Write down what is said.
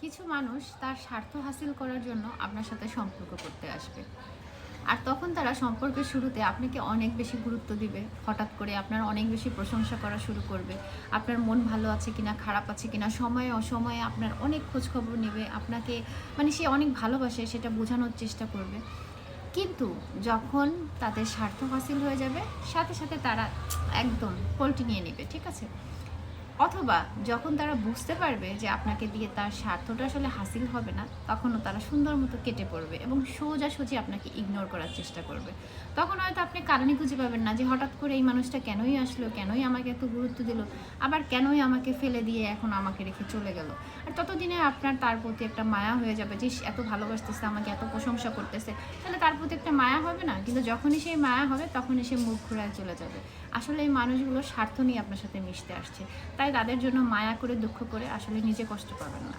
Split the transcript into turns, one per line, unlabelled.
কিছু মানুষ তার স্বার্থ হাসিল করার জন্য আপনার সাথে সম্পর্ক করতে আসবে। আর তখন তারা সম্পর্কের শুরুতে আপনাকে অনেক বেশি গুরুত্ব দিবে। হঠাৎ করে আপনার অনেক বেশি প্রশংসা করা শুরু করবে। আপনার মন ভালো আছে কিনা, খারাপ আছে কিনা, সময়ে অসময়ে আপনার অনেক খোঁজ খবর নেবে। আপনাকে মানে সে অনেক ভালোবাসে, সেটা বোঝানোর চেষ্টা করবে। কিন্তু যখন তাদের স্বার্থ হাসিল হয়ে যাবে, সাথে সাথে তারা একদম পল্টি নিয়ে নেবে, ঠিক আছে? অথবা যখন তারা বুঝতে পারবে যে আপনাকে দিয়ে তার স্বার্থটা আসলে হাসিল হবে না, তখনও তারা সুন্দর মতো কেটে পড়বে এবং সোজাসুজি আপনাকে ইগনোর করার চেষ্টা করবে। তখন হয়তো আপনি কারণই খুঁজে পাবেন না যে হঠাৎ করে এই মানুষটা কেনই আসলো, কেনই আমাকে এত গুরুত্ব দিল, আবার কেনই আমাকে ফেলে দিয়ে এখন আমাকে রেখে চলে গেল। আর ততদিনে আপনার তার প্রতি একটা মায়া হয়ে যাবে যে এত ভালোবাসতেছে, আমাকে এত প্রশংসা করতেছে। তাহলে তার প্রতি একটা মায়া হবে না? কিন্তু যখনই সেই মায়া হবে, তখনই সে মুখ ঘুরায় চলে যাবে। আসলে এই মানুষগুলো স্বার্থ নিয়ে আপনার সাথে মিশতে আসছে। তাদের জন্য মায়া করে দুঃখ করে আসলে নিজে কষ্ট পাবেন না।